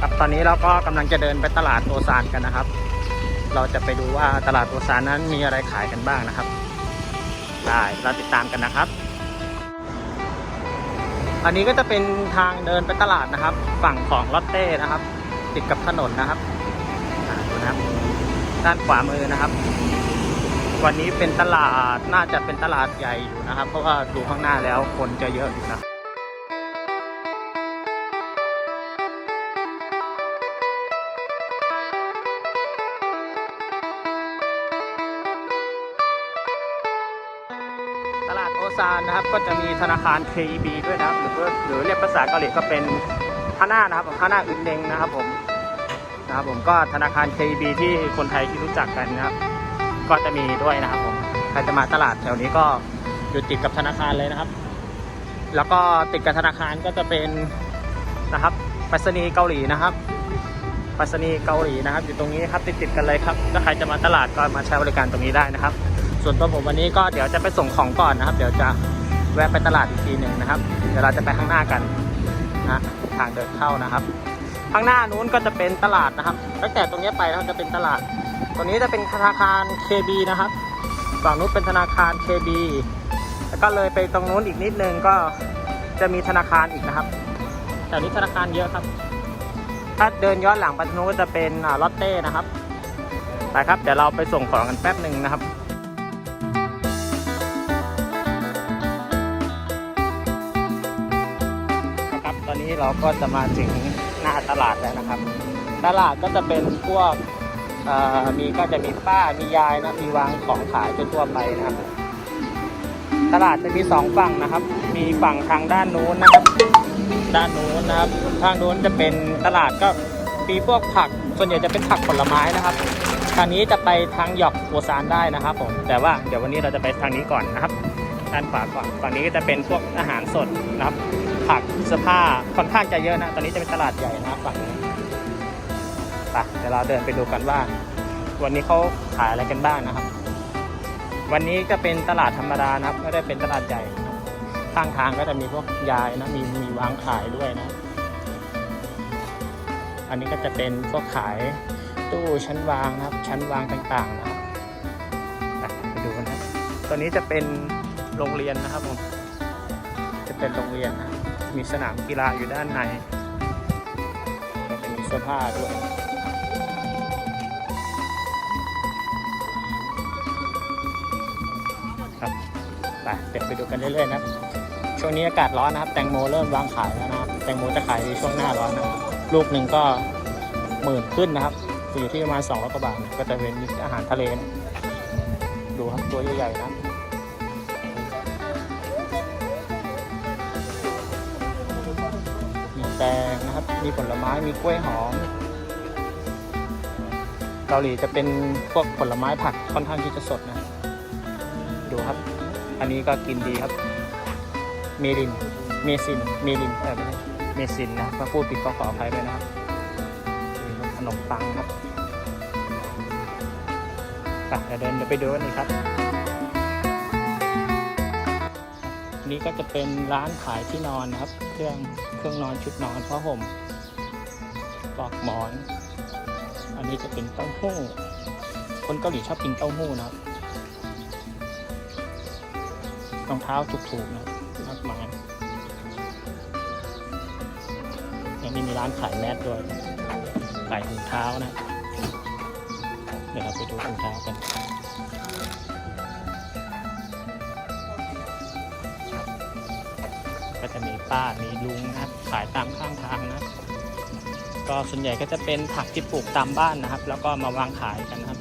ครับตอนนี้เราก็กำลังจะเดินไปตลาดโอซานกันนะครับ เราจะไปดูว่าตลาดโอซานนั้นมีอะไรขายกันบ้างนะครับได้เราติดตามกันนะครับ อันนี้ก็จะเป็นทางเดินไปตลาดนะครับ ฝั่งของลอตเต้นะครับ ติดกับถนนนะครับดูนะครับ ด้านขวามือนะครับ วันนี้เป็นตลาดน่าจะเป็นตลาดใหญ่อยู่นะครับ เพราะว่าดูข้างหน้าแล้วคนจะเยอะอยู่นะตลาดโอซานนะครับก็จะมีธนาคาร KB ด้วยนะครับ หรือว่าหรือเรียกภาษาเกาหลีก็เป็นฮาน่านะครับฮาน่าอึนเดงนะครับผมนะครับผมก็ธนาคาร KB ที่คนไทยที่รู้จักกันนะครับ ก็จะมีด้วยนะครับผมใครจะมาตลาดแถวนี้ก็อยู่ติดกับธนาคารเลยนะครับ แล้วก็ติดกับธนาคารก็จะเป็นนะครับไปรษณีย์เกาหลีนะครับไปรษณีย์เกาหลีนะครับ อยู่ตรงนี้ครับติดติดๆกันเลยครับถ้าใครจะมาตลาดก็มาใช้บริการตรงนี้ได้นะครับ ส่วนตัวผมวันนี้ก็เดี๋ยวจะไปส่งของก่อนนะครับ เดี๋ยวจะแวะไปตลาดอีกทีหนึ่งนะครับ เดี๋ยวเราจะไปข้างหน้ากันนะทางเดินเข้านะครับ ข้างหน้านู้นก็จะเป็นตลาดนะครับ ตั้งแต่ตรงนี้ไปนะครับจะเป็นตลาด ตรงนี้จะเป็นธนาคาร KB นะครับฝั่งนู้นเป็นธนาคาร KB แล้วก็เลยไปตรงนู้นอีกนิดนึงก็จะมีธนาคารอีกนะครับแต่นี้ธนาคารเยอะครับ ถ้าเดินย้อนหลังไปทางนู้นก็จะเป็นลอตเต้นะครับไปครับเดี๋ยวเราไปส่งของกันแป๊บหนึ่งนะครับนะครับตอนนี้เราก็จะมาถึงหน้าตลาดแล้วนะครับ ตลาดก็จะเป็นพวกเอ่อ มีก็จะมีป้ามียายนะมีวางของขายทั่วไปนะครับ ตลาดจะมีสองฝั่งนะครับ มีฝั่งทางด้านนู้นนะครับ ด้านนู้นนะครับ ทางนู้นจะเป็นตลาดก็มีพวกผักส่วนใหญ่จะเป็นผักผลไม้นะครับทางนี้จะไปทางหยอกโอซานได้นะครับผมแต่ว่าเดี๋ยววันนี้เราจะไปทางนี้ก่อนนะครับด้านขวาก่อนฝั่งนี้ก็จะเป็นพวกอาหารสดนะครับ ผักเสื้อผ้าค่อนข้างจะเยอะนะ ตอนนี้จะเป็นตลาดใหญ่นะครับฝั่งนี้ ปเดี๋ยวเราเดินไปดูกันว่า วันนี้เขาขายอะไรกันบ้างนะครับ วันนี้ก็เป็นตลาดธรรมดานะครับ ไม่ได้เป็นตลาดใหญ่นะครับข้างทางก็จะมีพวกยายนะมีมีวางขายด้วยนะ อันนี้ก็จะเป็นพวกขายตู้ชั้นวางนะครับ ชั้นวางต่างๆนะครับไปดูกันครับตัวนี้จะเป็นโรงเรียนนะครับผมจะเป็นโรงเรียนนะมีสนามกีฬาอยู่ด้านในก็จะมีเสื้อผ้าด้วย ไปเดี๋ยวไปดูกันเรื่อยๆนะช่วงนี้อากาศร้อนนะครับ แตงโมเริ่มวางขายแล้วนะครับ แตงโมจะขายในช่วงหน้าร้อนนะครับลูกหนึ่งก็หมื่นขึ้นนะครับอยู่ที่ประมาณ200กว่าบาทก็จะเป็นอาหารทะเลนะดูครับตัวใหญ่ๆนะมีแตงนะครับ มีผลไม้มีกล้วยหอมเกาหลีจะเป็นพวกผลไม้ผักค่อนข้างที่จะสดนะ ดูครับ อันนี้ก็กินดีครับ เมลิน เมซิน เมลินเออไม่ใช่เมซินนะถ้าพูดผิดก็ขออภัยด้วยนะครับนี่ครับขนมปังครับไปเดี๋ยวเดินไปดูกันอีกครับ นี่ก็จะเป็นร้านขายที่นอนนะครับ เครื่องเครื่องนอนชุดนอนผ้าห่มปลอกหมอน อันนี้จะเป็นเต้าหู้ คนเกาหลีชอบกินเต้าหู้นะครับ รองเท้าถูกๆนะมากมายอย่างนี้มีร้านขายแมสด้วยขายถุงเท้านะ เดี๋ยวเราไปดูถุงเท้ากันก็จะมีป้ามีลุงนะครับขายตามข้างทางนะ ก็ส่วนใหญ่ก็จะเป็นผักที่ปลูกตามบ้านนะครับ แล้วก็มาวางขายกันครับ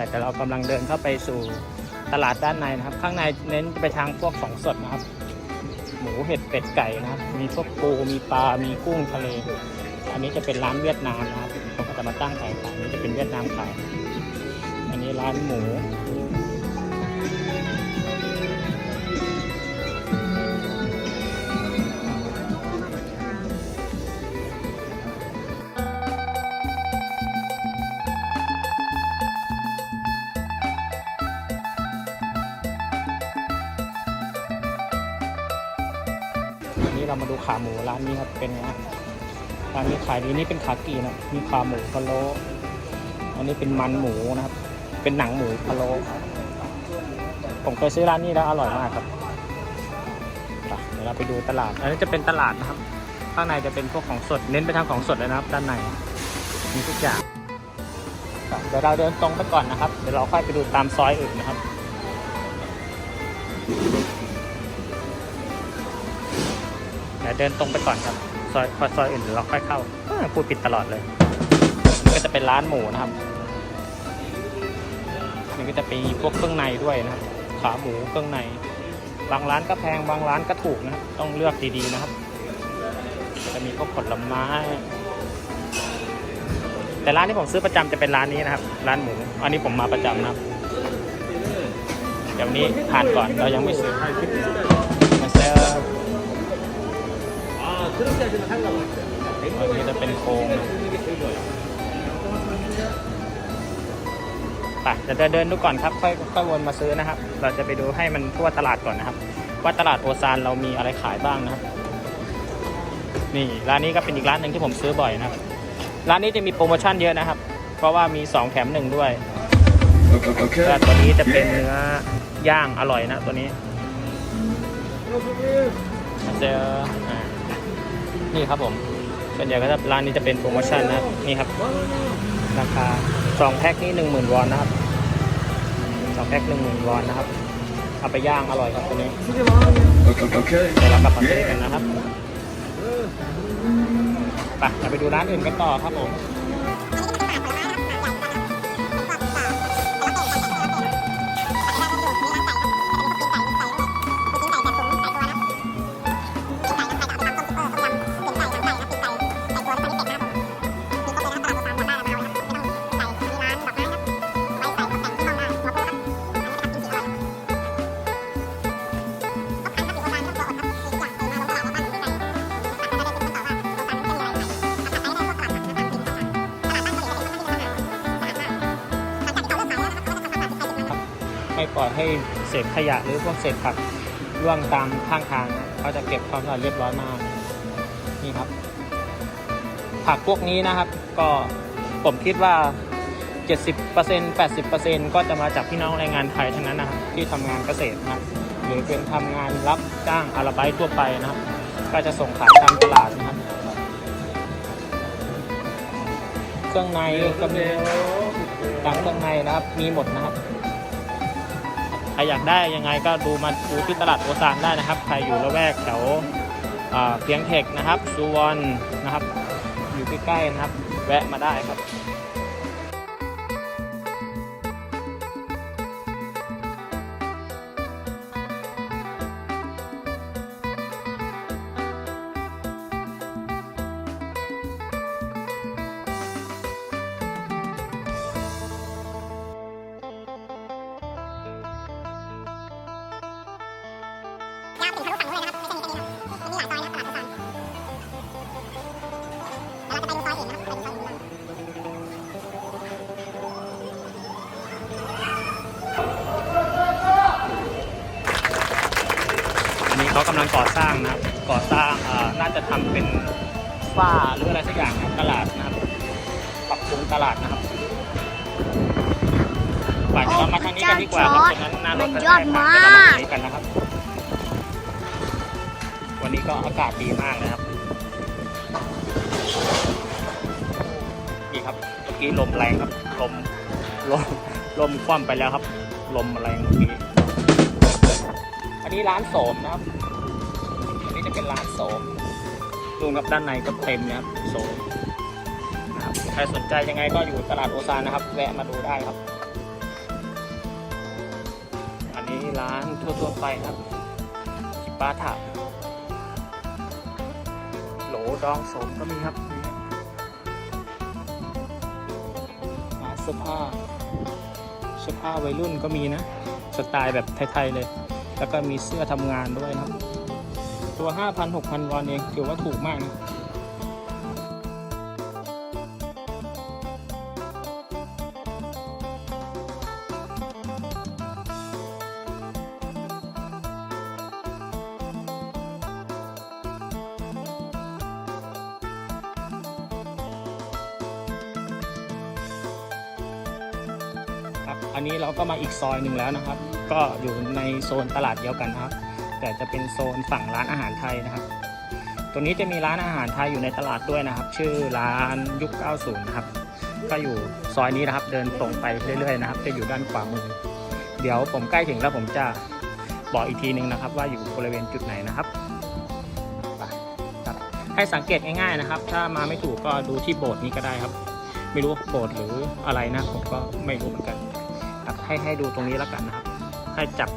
แต่แต่เรากำลังเดินเข้าไปสู่ตลาดด้านในนะครับ ข้างในเน้นไปทางพวกของสดนะครับ หมูเห็ดเป็ดไก่นะครับ มีพวกปูมีปลา มีกุ้งทะเล อันนี้จะเป็นร้านเวียดนามนะครับเขาก็จะมาตั้งขายขายอันนี้จะเป็นเวียดนามขาย อันนี้ร้านหมู นนี้ครับเป็นไงฮะร้านนี้ขายดีนี่เป็นขากีนะมีขาหมูพะโล้อันนี้เป็นมันหมูนะครับ เป็นหนังหมูพะโล้ผมเคยซื้อร้านนี้แล้วอร่อยมากครับเดี๋ยวเราไปดูตลาด อันนี้จะเป็นตลาดนะครับ ข้างในจะเป็นพวกของสด เน้นไปทางของสดเลยนะครับ ด้านใน มีทุกอย่าง เดี๋ยวเราเดินตรงไปก่อนนะครับ เดี๋ยวเราค่อยไปดูตามซอยอื่นนะครับ ดี๋ยวเดินตรงไปก่อนครับ ซอยพอซอยอื่นเดี๋ยวเราค่อยเข้าพูดผิดตลอดเลยนี่ก็จะเป็นร้านหมูนะครับนี่ก็จะมีพวกเครื่องในด้วยนะครับขาหมูเครื่องใน บางร้านก็แพงบางร้านก็ถูกนะครับต้องเลือกดีๆนะครับ จะมีพวกผลไม้ แต่ร้านที่ผมซื้อประจำจะเป็นร้านนี้นะครับ ร้านหมู อันนี้ผมมาประจำนะครับเดี๋ยวนี้ทานก่อนเรายังไม่ซื้อ อันนี้จะเป็นโค้งไปเดี๋ยวจะเดินดูก่อนครับ ค่อยค่อยวนมาซื้อนะครับ เราจะไปดูให้มันทั่วตลาดก่อนนะครับ ว่าตลาดโอซานเรามีอะไรขายบ้างนะครับ นี่ร้านนี้ก็เป็นอีกร้านหนึ่งที่ผมซื้อบ่อยนะครับ ร้านนี้จะมีโปรโมชั่นเยอะนะครับ เพราะว่ามี 2 แถมหนึ่งด้วยก็ตัวนี้จะเป็นเนื้อย่างอร่อยนะตัวนี้เจอ นี่ครับผมส่วนใหญ่ก็จะร้านนี้จะเป็นโปรโมชั่นนะครับนี่ครับ ราคาสองแพ็คนี่หนึ่งหมื่นวอนนะครับสองแพ็คหนึ่งหมื่นวอนนะครับเอาไปย่างอร่อยครับตัวนี้ Okay. Okay. เดี๋ยวเรากลับมาซื้อกันนะครับไปเราไปดูร้านอื่นกันต่อครับผม เศษขยะหรือพวกเศษผักร่วงตามข้างทางเขาจะเก็บความสะอาดเรียบร้อยมากนี่ครับ ผักพวกนี้นะครับ ก็ผมคิดว่า 70% 80%ก็จะมาจากพี่น้องแรงงานไทยทั้งนั้นนะครับที่ทำงานเกษตรนะหรือเป็นทำงานรับจ้างอาราบต์ทั่วไปนะครับ ก็จะส่งขายตามตลาดนะครับเครื่องในก็มีต่างเครื่องในนะครับมีหมดนะครับ รอยากได้ยังไงก็ดูมาดูที่ตลาดโอซานได้นะครับ ใครอยู่ละแวกแถวเพียงเทคนะครับสุวรรณนะครับ อยู่ใกล้ๆนะครับ แวะมาได้ครับ กำลังก่อสร้างนะครับก่อสร้างอ่าน่าจะทำเป็นฝ้าหรืออะไรสักอย่างนะครับตลาดนะครับปรับปรุงตลาดนะครับไปเดี๋ยวเรามาทางนี้กันดีกว่าครับตรงนั้นหน้ารถมันยอดมากเดี๋ยวเรามาทางนี้กันนะครับ วันนี้ก็อากาศดีมากนะครับนี่ครับเมื่อกี้ลมแรงครับลมลมลมคว่ำไปแล้วครับ ลมแรงเมื่อกี้อันนี้ร้านโสมนะครับอันนี้จะ เป็นร้านโสมดูครับด้านในก็เต็มนะครับโสมนะครับใครสนใจยังไงก็อยู่ตลาดโอซานนะครับ แวะมาดูได้ครับ อันนี้ร้านทั่วๆไปครับจิปาถะโหลดองโสมก็มีครับนี่ร้านเสื้อผ้าเสื้อผ้าวัยรุ่นก็มีนะ สไตล์แบบไทยๆเลย แล้วก็มีเสื้อทำงานด้วยนะครับ ตัว 5,000-6,000 วอนเองถือว่าถูกมากนะอันนี้เราก็มาอีกซอยหนึ่งแล้วนะครับ ก็อยู่ในโซนตลาดเดียวกันครับ แต่จะเป็นโซนฝั่งร้านอาหารไทยนะครับตรงนี้จะมีร้านอาหารไทยอยู่ในตลาดด้วยนะครับ ชื่อร้านยุค 90 นะครับ ก็อยู่ซอยนี้นะครับ เดินตรงไปเรื่อยๆนะครับ จะอยู่ด้านขวามือ เดี๋ยวผมใกล้ถึงแล้วผมจะบอกอีกทีนึงนะครับ ว่าอยู่บริเวณจุดไหนนะครับไปให้สังเกตง่ายๆนะครับ ถ้ามาไม่ถูกก็ดูที่โบสถ์นี้ก็ได้ครับ ไม่รู้โบสถ์หรืออะไรนะ ผมก็ไม่รู้เหมือนกันให้ให้ดูตรงนี้แล้วกันนะครับ ให้จับ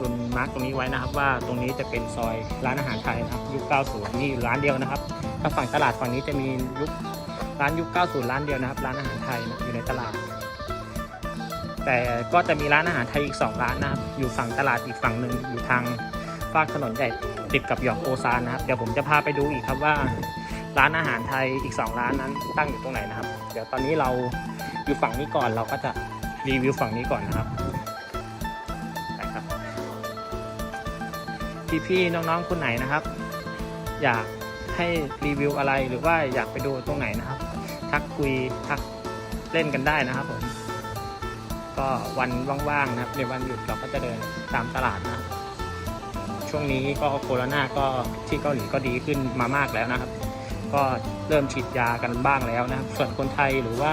ตุนมาร์กตรงนี้ไว้นะครับ ว่าตรงนี้จะเป็นซอยร้านอาหารไทยนะครับยุค 90มีอยู่ร้านเดียวนะครับถ้าฝั่งตลาดฝั่งนี้จะมียุคร้านยุค 90 ร้านเดียวนะครับร้านอาหารไทยนะอยู่ในตลาด แต่ก็จะมีร้านอาหารไทยอีก 2 ร้านนะครับอยู่ฝั่งตลาดอีกฝั่งหนึ่งอยู่ทางฝากถนนใหญ่ติดกับหยอกโอซานนะครับ เดี๋ยวผมจะพาไปดูอีกครับว่า ร้านอาหารไทยอีก 2 ร้านนั้นตั้งอยู่ตรงไหนนะครับ เดี๋ยวตอนนี้เราอยู่ฝั่งนี้ก่อนเราก็จะรีวิวฝั่งนี้ก่อนนะครับ พี่ๆน้องๆคนไหนนะครับ อยากให้รีวิวอะไรหรือว่าอยากไปดูตรงไหนนะครับ ทักคุยทักเล่นกันได้นะครับผมก็วันว่างๆนะครับในวันหยุดเราก็จะเดินตามตลาดนะครับช่วงนี้ก็โควิดก็ที่เกาหลีก็ดีขึ้นมามากแล้วนะครับ ก็เริ่มฉีดยากันบ้างแล้วนะครับ ส่วนคนไทยหรือว่า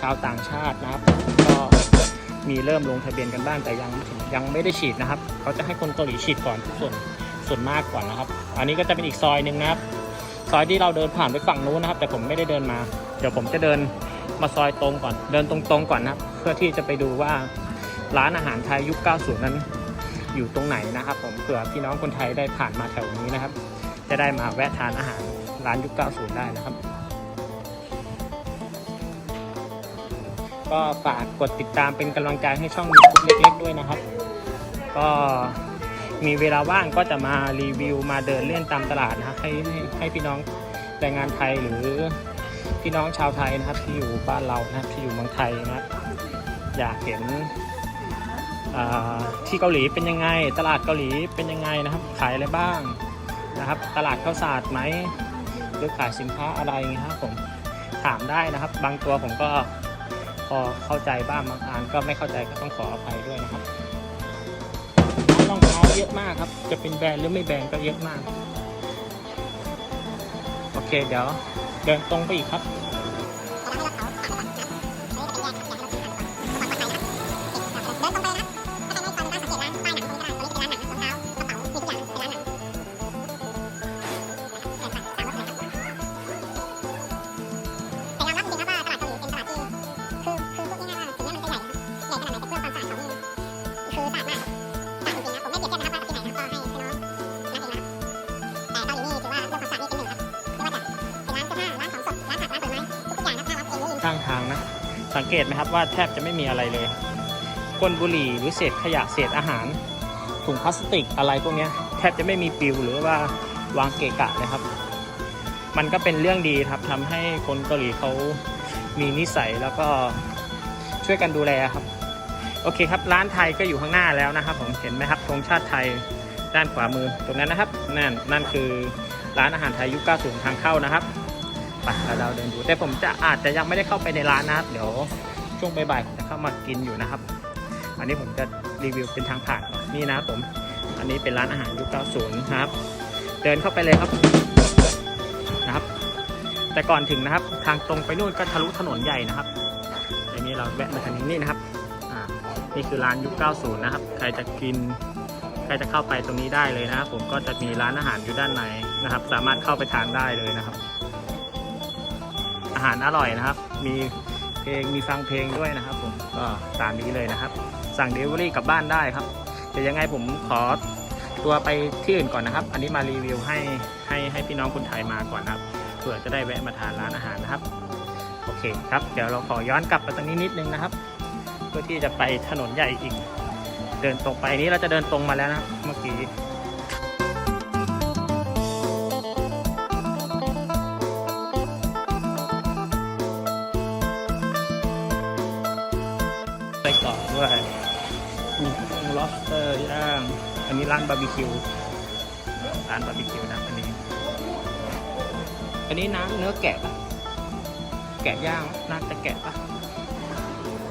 ชาวต่างชาตินะครับ ก็มีเริ่มลงทะเบียนกันบ้างแต่ยัง ยังไม่ได้ฉีดนะครับ เขาจะให้คนเกาหลีฉีดก่อนส่วนส่วนมากก่อนนะครับ อันนี้ก็จะเป็นอีกซอยหนึ่งนะครับ ซอยที่เราเดินผ่านไปฝั่งนู้นนะครับ แต่ผมไม่ได้เดินมา เดี๋ยวผมจะเดินมาซอยตรงก่อน เดินตรงๆก่อนนะครับ เพื่อที่จะไปดูว่าร้านอาหารไทยยุค 90 นั้นอยู่ตรงไหนนะครับ ผมเผื่อพี่น้องคนไทยได้ผ่านมาแถวนี้นะครับ จะได้มาแวะทานอาหารร้านยุค 90 ได้นะครับ ก็ฝากกดติดตามเป็นกำลังใจให้ช่อง YouTube เล็ก ๆ ด้วยนะครับ ก็มีเวลาว่างก็จะมารีวิวมาเดินเล่นตามตลาดนะให้ให้ให้พี่น้องแรงงานไทยหรือพี่น้องชาวไทยนะครับที่อยู่บ้านเรานะครับที่อยู่เมืองไทยนะครับอยากเห็นที่เกาหลีเป็นยังไง ตลาดเกาหลีเป็นยังไงนะครับ ขายอะไรบ้างนะครับ ตลาดข้าวสารไหมหรือขายสินค้าอะไรงเงี้ยครับผมถามได้นะครับ บางตัวผมก็พอเข้าใจบ้างบางอันก็ไม่เข้าใจก็ต้องขออภัยด้วยนะครับ เยอะมากครับ จะเป็นแบรนด์หรือไม่แบรนด์ก็เยอะมาก โอเคเดี๋ยวเดินตรงไปอีกครับ เกตไหมครับว่าแทบจะไม่มีอะไรเลยก้นบุหรี่หรือเศษขยะเศษอาหาร ถุงพลาสติกอะไรพวกนี้แทบจะไม่มีปิวหรือว่าวางเกะกะเลยครับ มันก็เป็นเรื่องดีครับทำให้คนเกาหลีเขามีนิสัยแล้วก็ช่วยกันดูแลครับ โอเคครับร้านไทยก็อยู่ข้างหน้าแล้วนะครับ ผมเห็นไหมครับธงชาติไทยด้านขวามือตรงนั้นนะครับนั่นนั่นคือร้านอาหารไทยยุค 90 ทางเข้านะครับ ไปแล้วเราเดินดู แต่ผมจะอาจจะยังไม่ได้เข้าไปในร้านนะครับ เดี๋ยวช่วงบ่ายๆผมจะเข้ามากินอยู่นะครับ อันนี้ผมจะรีวิวเป็นทางผ่านก่อนนี่นะผม อันนี้เป็นร้านอาหารยุค 90นะครับ เดินเข้าไปเลยครับนะครับ แต่ก่อนถึงนะครับ ทางตรงไปนู่นก็ทะลุถนนใหญ่นะครับอันนี้เราแวะมาทางนี้นี่นะครับนี่คือร้านยุค 90 นะครับ ใครจะกิน ใครจะเข้าไปตรงนี้ได้เลยนะครับ ผมก็จะมีร้านอาหารอยู่ด้านในนะครับ สามารถเข้าไปทานได้เลยนะครับ อาหารอร่อยนะครับ มีเพลงมีฟังเพลงด้วยนะครับ ผมก็ตามนี้เลยนะครับ สั่งเดลิเวอรี่กลับบ้านได้ครับเดี๋ยวยังไงผมขอตัวไปที่อื่นก่อนนะครับ อันนี้มารีวิวให้ให้ให้พี่น้องคนไทยมาก่อนครับเผื่อจะได้แวะมาทานร้านอาหารนะครับ โอเคครับ เดี๋ยวเราขอย้อนกลับไปตรงนี้นิดนึงนะครับ เพื่อที่จะไปถนนใหญ่อีก เดินตรงไปนี้เราจะเดินตรงมาแล้วนะครับเมื่อกี้ นนี้ร้านบาร์บีคิว ร้านบาร์บีคิวนะอันนี้ อันนี้น้ำเนื้อแกะปะแกะย่างน่าจะแกะปะ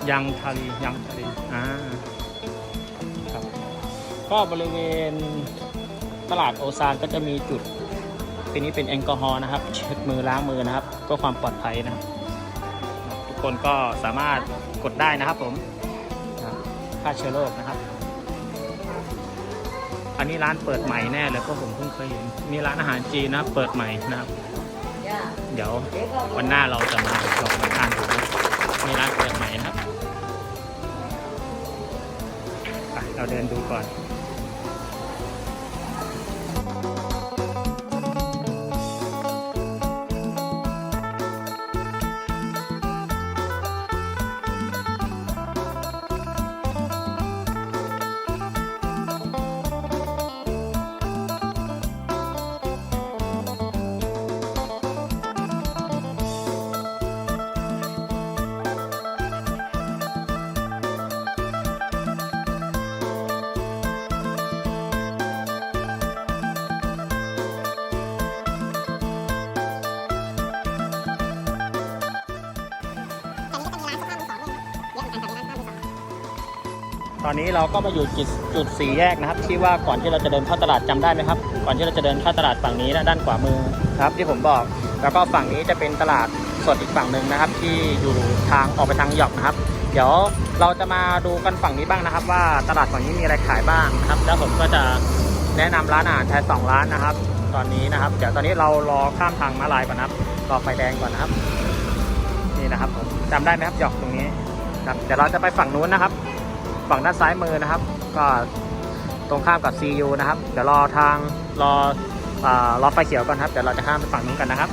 ยังทารียังทารีอ่าครับก็บริเวณตลาดโอซานก็จะมีจุดทีนี้เป็นแอลกอฮอล์นะครับเช็ดมือล้างมือนะครับเพื่อความปลอดภัยนะครับทุกคนก็สามารถกดได้นะครับผมนะครับฆ่าเชื้อโรคนะครับ อันนี้ร้านเปิดใหม่แน่เลยเพราะผมเพิ่งเคยเห็นนี่ร้านอาหารจีนนะเปิดใหม่นะครับ เดี๋ยววันหน้าเราจะมาลองมาทานดูนี่ร้านเปิดใหม่นะครับไปเราเดินดูก่อน ตอนนี้เราก็มาอยู่จุดจุดสี่แยกนะครับ ที่ว่าก่อนที่เราจะเดินเข้าตลาดจำได้ไหมครับ ก่อนที่เราจะเดินเข้าตลาดฝั่งนี้นะด้านขวามือครับที่ผมบอก แล้วก็ฝั่งนี้จะเป็นตลาดสดอีกฝั่งหนึ่งนะครับ ที่อยู่ทางออกไปทางหยอกนะครับ เดี๋ยวเราจะมาดูกันฝั่งนี้บ้างนะครับ ว่าตลาดฝั่งนี้มีอะไรขายบ้างนะครับ แล้วผมก็จะแนะนำร้านอาหารไทยสองร้านนะครับ ตอนนี้นะครับ เดี๋ยวตอนนี้เรารอข้ามทางม้าลายก่อนนะครับรอไฟแดงก่อนนะครับ นี่นะครับผมจำได้ไหมครับหยอกตรงนี้ครับเดี๋ยวเราจะไปฝั่งนู้นนะครับ ฝั่งด้านซ้ายมือนะครับ ก็ตรงข้ามกับ CU นะครับ เดี๋ยวรอทางรอรอไฟเขียวก่อนครับ เดี๋ยวเราจะข้ามไปฝั่งนู้นกันนะครับ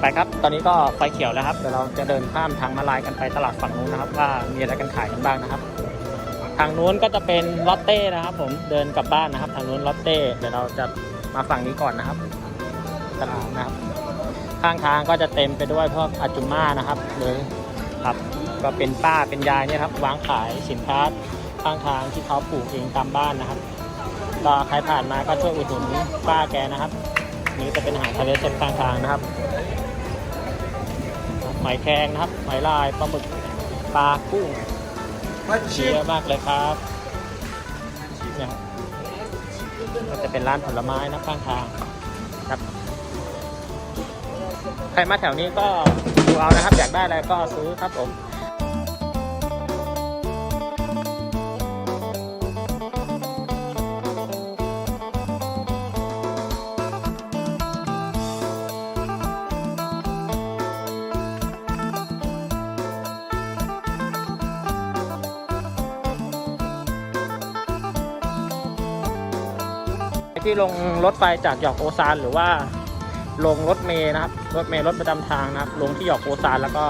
ไปครับ ตอนนี้ก็ไฟเขียวแล้วครับ เดี๋ยวเราจะเดินข้ามทางมาลายกันไปตลาดฝั่งนู้นนะครับ ว่ามีอะไรกันขายกันบ้างนะครับ ทางนู้นก็จะเป็นลอตเต้นะครับ ผม เดินกลับบ้านนะครับ ทางนู้นลอตเต้ เดี๋ยวเราจะมาฝั่งนี้ก่อนนะครับ ตลาดนะครับ ข้างทางก็จะเต็มไปด้วยพวกอาจุม่านะครับหรือ ก็เป็นป้าเป็นยายเนี่ยครับวางขายสินค้าข้างทางที่เขาปลูกเองตามบ้านนะครับก็ใครผ่านมาก็ช่วยอุดหนุนป้าแกนะครับนี่จะเป็นอาหารทะเลสดข้างทางนะครับหอยแครงนะครับหอยลายปลาหมึกปลากุ้งเยอะมากเลยครับเนี่ยก็จะเป็นร้านผลไม้นะข้างทางครับ ใครมาแถวนี้ก็ดูเอานะครับ อยากได้อะไรก็ซื้อครับผม ที่ลงรถไฟจากหยอกโอซานหรือว่าลงรถเมย์นะครับ รถเมย์รถประจำทางนะครับ ลงที่หยอกโอซานแล้วก็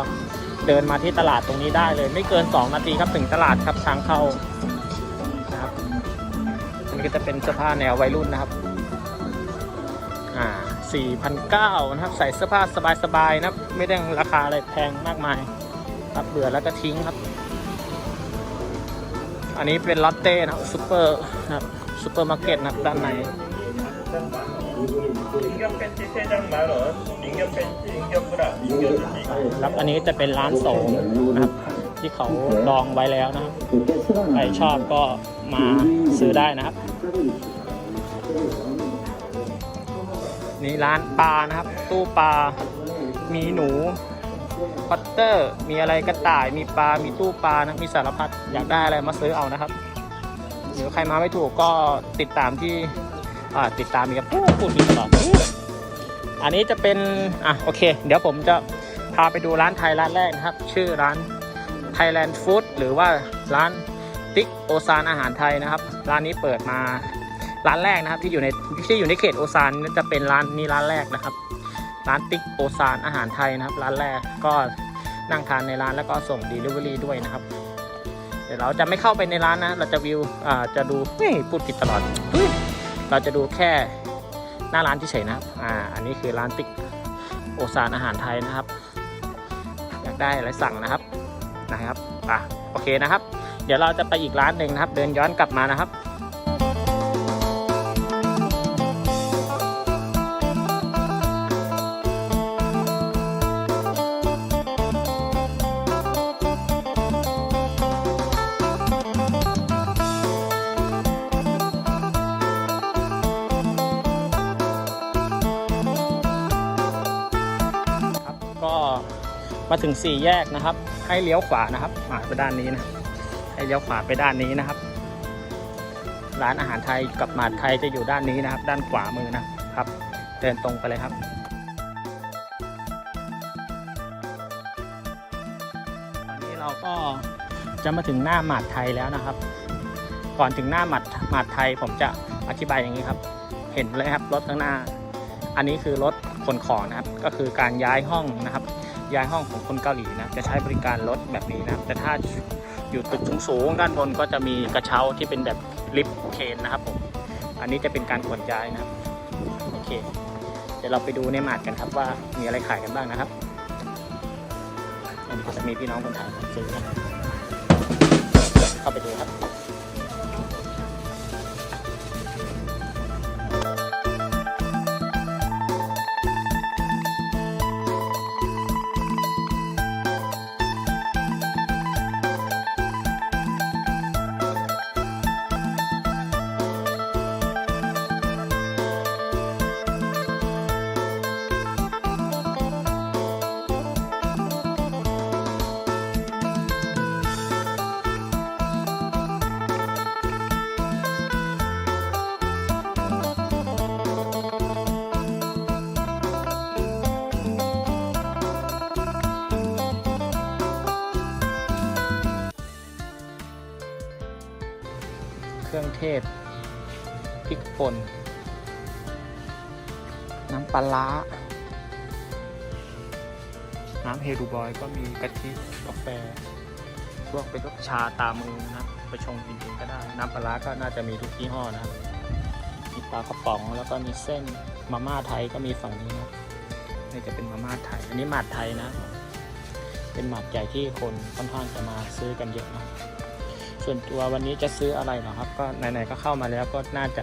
เดินมาที่ตลาดตรงนี้ได้เลย ไม่เกิน 2 นาทีครับถึงตลาดครับทางเข้านะครับอันก็จะเป็นเสื้อผ้าแนววัยรุ่นนะครับอ่า4,900นะครับ ใส่เสื้อผ้าสบายๆนะครับ ไม่ได้ราคาอะไรแพงมากมายครับเบื่อแล้วก็ทิ้งครับ อันนี้เป็นลอตเต้นะครับซูเปอร์นะครับ ซูเปอร์มาร์เก็ตนะด้านในครับอันนี้จะเป็นร้านโสงนะครับ ที่เขาดองไว้แล้วนะครับใครชอบก็มาซื้อได้นะครับนี่ร้านปลานะครับ ตู้ปลามีหนูพัตเตอร์ มีอะไรกระต่ายมีปลา มีตู้ปลานะมีสารพัดอยากได้อะไรมาซื้อเอานะครับ เดี๋ยวใครมาไม่ถูกก็ติดตามที่อ่าติดตามมีครับพูดดีตลอดอันนี้จะเป็นอะโอเค เดี๋ยวผมจะพาไปดูร้านไทยร้านแรกนะครับ ชื่อร้าน Thailand Food หรือว่าร้านติ๊กโอซานอาหารไทยนะครับ ร้านนี้เปิดมาร้านแรกนะครับที่อยู่ในที่อยู่ในเขตโอซานจะเป็นร้านนี้ร้านแรกนะครับ ร้านติ๊กโอซานอาหารไทยนะครับ ร้านแรกก็นั่งทานในร้านแล้วก็ส่ง Delivery ด้วยนะครับ เดี๋ยวเราจะไม่เข้าไปในร้านนะ เราจะวิวอ่าจะดูเฮ้ยพูดผิดตลอดเฮ้ยเราจะดูแค่หน้าร้านเฉยๆนะครับอ่าอันนี้คือร้านติ๊กโอซานอาหารไทยนะครับ อยากได้อะไรสั่งนะครับนะครับอะโอเคนะครับ เดี๋ยวเราจะไปอีกร้านหนึ่งนะครับ เดินย้อนกลับมานะครับ มาถึงสี่แยกนะครับ ให้เลี้ยวขวานะครับมาไปด้านนี้นะให้เลี้ยวขวาไปด้านนี้นะครับ ร้านอาหารไทยกับหมาดไทยจะอยู่ด้านนี้นะครับ ด้านขวามือนะครับ เดินตรงไปเลยครับตอนนี้เราก็จะมาถึงหน้าหมาดไทยแล้วนะครับ ก่อนถึงหน้าหมัดหมัดไทยผมจะอธิบายอย่างนี้ครับ เห็นเลยครับรถข้างหน้า อันนี้คือรถขนของนะครับ ก็คือการย้ายห้องนะครับ ย้ายห้องของคนเกาหลีนะจะใช้บริการรถแบบนี้นะแต่ถ้าอยู่ตึกสูงๆด้านบนก็จะมีกระเช้าที่เป็นแบบลิฟต์เคนนะครับผมอันนี้จะเป็นการขนย้ายนะครับโอเค เดี๋ยวเราไปดูในหมาดกันครับว่ามีอะไรขายกันบ้างนะครับอันนี้ก็จะมีพี่น้องคนไทยมาซื้อเข้าไปดูครับ เทศพริกป่น น้ำปลาร้าน้ำเฮลูบอยก็มีกะทิกาแฟพวกเป็นพวกชาตามือนะครับไปชงกินๆก็ได้ น้ำปลาร้าก็น่าจะมีทุกยี่ห้อนะครับมีปลากระป๋องแล้วก็มีเส้นมาม่าไทยก็มีฝั่งนี้นะนี่จะเป็นมาม่าไทย อันนี้หมาดไทยนะ เป็นหมาดใหญ่ที่คนค่อนข้างจะมาซื้อกันเยอะนะ ส่วนตัววันนี้จะซื้ออะไรเหรอครับ ก็ไหนๆก็เข้ามาแล้วก็น่าจะ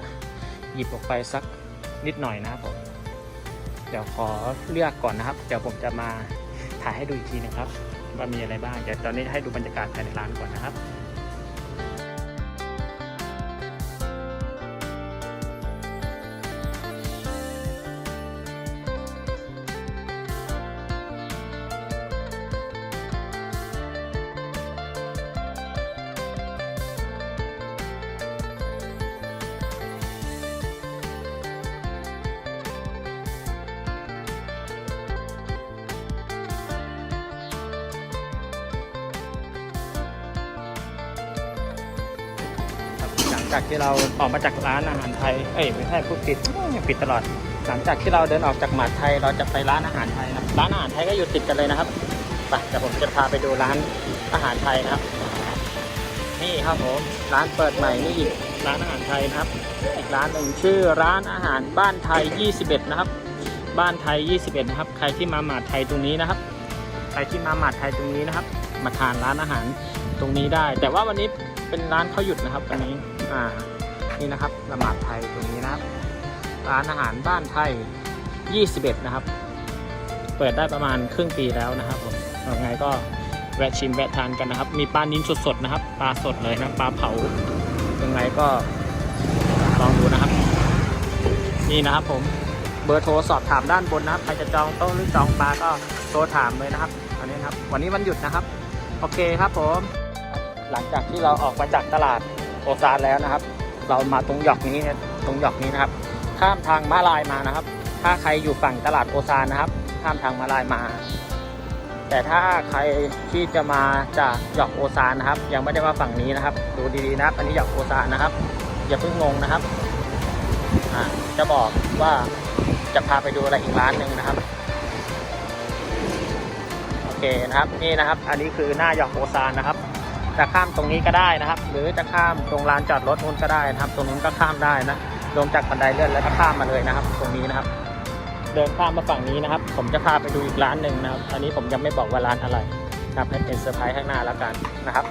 หยิบออกไปสักนิดหน่อยนะครับผมเดี๋ยวขอเลือกก่อนนะครับ เดี๋ยวผมจะมาถ่ายให้ดูอีกทีนะครับ ว่ามีอะไรบ้างเดี๋ยวตอนนี้ให้ดูบรรยากาศภายในร้านก่อนนะครับ ที่เราออกมาจากร้านอาหารไทย เอ้ยไม่ใช่พูดผิดผิดตลอด หลังจากที่เราเดินออกจากหมาดไทย เราจะไปร้านอาหารไทยนะร้านอาหารไทยก็อยู่ติดกันเลยนะครับไปเดี๋ยวผมจะพาไปดูร้านอาหารไทยนะครับ นี่ครับผมร้านเปิดใหม่นี่อีกร้านอาหารไทยนะครับ อีกร้านหนึ่งชื่อร้านอาหารบ้านไทย 21 นะครับ บ้านไทย 21 นะครับ ใครที่มาหมาดไทยตรงนี้นะครับ ใครที่มาหมาดไทยตรงนี้นะครับ มาทานร้านอาหารตรงนี้ได้ แต่ว่าวันนี้เป็นร้านเขาหยุดนะครับวันนี้ อ่านี่นะครับละหมาดไทยตรงนี้นะครับร้านอาหารบ้านไทย 21 นะครับ เปิดได้ประมาณครึ่งปีแล้วนะครับผมยังไงก็แวะชิมแวะทานกันนะครับ มีปลานิ้นสดๆนะครับ ปลาสดเลยนะปลาเผายังไงก็ลองดูนะครับ นี่นะครับผมเบอร์โทรสอบถามด้านบนนะครับใครจะจองโต๊ะหรือจองปลาก็โทรถามเลยนะครับอันนี้ครับ วันนี้วันหยุดนะครับ โอเคครับผม หลังจากที่เราออกมาจากตลาด โอซานแล้วนะครับ เรามาตรงหยอกนี้นตรงหยอกนี้นะครับ ข้ามทางม้าลายมานะครับ ถ้าใครอยู่ฝั่งตลาดโอซานนะครับ ข้ามทางม้าลายมา แต่ถ้าใครที่จะมาจากหยอกโอซานนะครับ ยังไม่ได้มาฝั่งนี้นะครับ ดูดีๆนะครับ อันนี้หยอกโอซานนะครับ อย่าเพิ่งงงนะครับจะบอกว่าจะพาไปดูอะไรอีกร้านหนึ่งนะครับโอเคนะครับนี่นะครับ อันนี้คือหน้าหยอกโอซานนะครับ จะข้ามตรงนี้ก็ได้นะครับ หรือจะข้ามตรงลานจอดรถนู้นก็ได้นะครับ ตรงนู้นก็ข้ามได้นะลงจากบันไดเลื่อนแล้วก็ข้ามมาเลยนะครับ ตรงนี้นะครับ เดินข้ามมาฝั่งนี้นะครับ ผมจะพาไปดูอีกร้านหนึ่งนะครับอันนี้ผมยังไม่บอกว่าร้านอะไรนะครับเป็นเซอร์ไพรส์ข้างหน้าแล้วกันนะครับ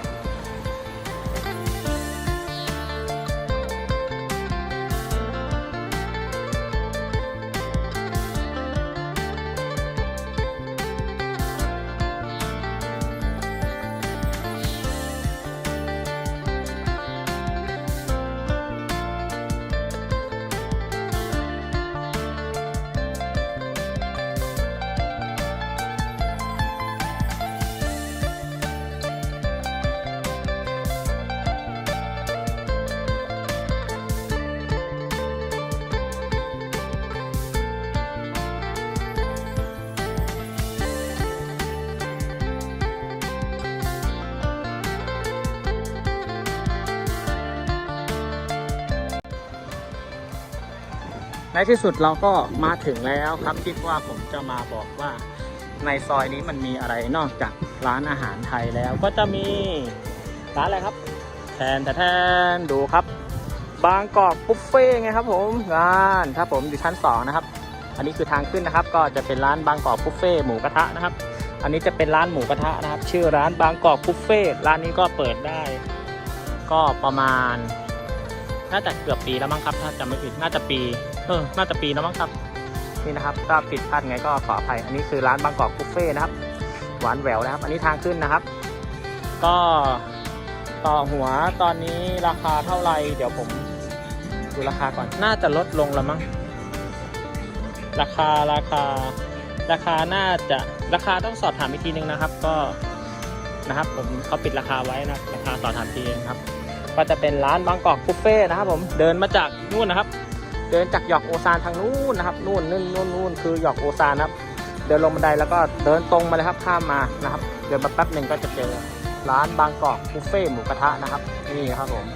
ในที่สุดเราก็มาถึงแล้วครับคิดว่าผมจะมาบอกว่าในซอยนี้มันมีอะไรนอกจากร้านอาหารไทยแล้ว ก็จะมีร้านอะไรครับแทนแต่แทนดูครับ บางกอกบุฟเฟ่ไงครับ ผมงานครับผมอยู่ชั้นสองนะครับ อันนี้คือทางขึ้นนะครับ ก็จะเป็นร้านบางกอกบุฟเฟ่หมูกระทะนะครับ อันนี้จะเป็นร้านหมูกระทะนะครับ ชื่อร้านบางกอกบุฟเฟ่ร้านนี้ก็เปิดได้ ก็ประมาณน่าจะเกือบปีแล้วมั้งครับ ถ้าจำไม่ผิดน่าจะปี เออน่าจะปีแล้วมั้งครับ นี่นะครับก็ผิดพลาดไงก็ขออภัย อันนี้คือร้านบางกอกบุฟเฟ่นะครับ หวานแหววนะครับ อันนี้ทางขึ้นนะครับ ก็ต่อหัวตอนนี้ราคาเท่าไหร่เดี๋ยวผมดูราคาก่อน น่าจะลดลงแล้วมั้ง ราคาราคา ราคาน่าจะราคาต้องสอบถามอีกทีนึงนะครับ ก็นะครับ ผมเขาปิดราคาไว้นะครับราคาสอบถามทีนึงครับ ก็จะเป็นร้านบางกอกบุฟเฟ่นะครับ ผมเดินมาจากนู่นนะครับ เดินจากหยอกโอซานทางนู้นนะครับนู่นนู่นนู่นนู่นคือหยอกโอซานนะครับ เดินลงบันไดแล้วก็เดินตรงมาเลยครับข้ามมานะครับ เดินมาแป๊บหนึ่งก็จะเจอร้านบางกอกบุฟเฟ่หมูกระทะนะครับนี่ครับผม